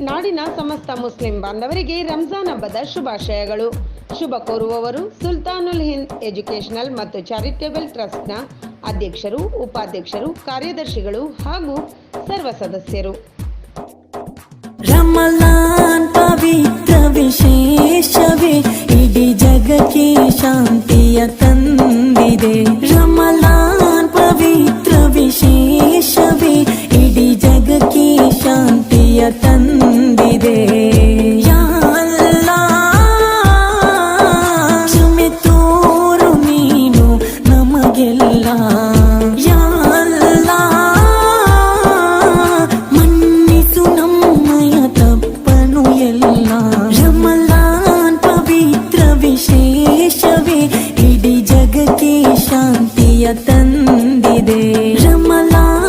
ನಾಡಿನ ಸಮಸ್ತ ಮುಸ್ಲಿಂ ಬಾಂಧವರಿಗೆ ರಂಜಾನ್ ಹಬ್ಬದ ಶುಭಾಶಯಗಳು. ಶುಭ ಕೋರುವವರು ಸುಲ್ತಾನುಲ್ ಹಿಂದ್ ಎಜುಕೇಷನಲ್ ಮತ್ತು ಚಾರಿಟೇಬಲ್ ಟ್ರಸ್ಟ್ನ ಅಧ್ಯಕ್ಷರು, ಉಪಾಧ್ಯಕ್ಷರು, ಕಾರ್ಯದರ್ಶಿಗಳು ಹಾಗೂ ಸರ್ವ ಸದಸ್ಯರು. ರಮಲಾನ್ ಪವಿತ್ರ ವಿಶೇಷವೇ, ಇಡೀ ಜಗಕ್ಕೆ ಶಾಂತಿಯ ತಂದಿದೆ. ರಮಲಾನ್ ಪವಿತ್ರ ವಿಶೇಷವೇ, ಇಡೀ ಜಗಕ್ಕೆ ಜಯ ತಂದಿದೆ. ಕ್ಷಮೆ ತೋರು ನೀನು ನಮಗೆಲ್ಲ. ಮನ್ನಿಸು ನಮ್ಮಯ ತಪ್ಪನು ಎಲ್ಲ. ಯಮಲಾನ್ ಪವಿತ್ರ ವಿಶೇಷವೇ, ಇಡೀ ಜಗಕ್ಕೆ ಶಾಂತಿಯ ತಂದಿದೆ. ರಮಲಾ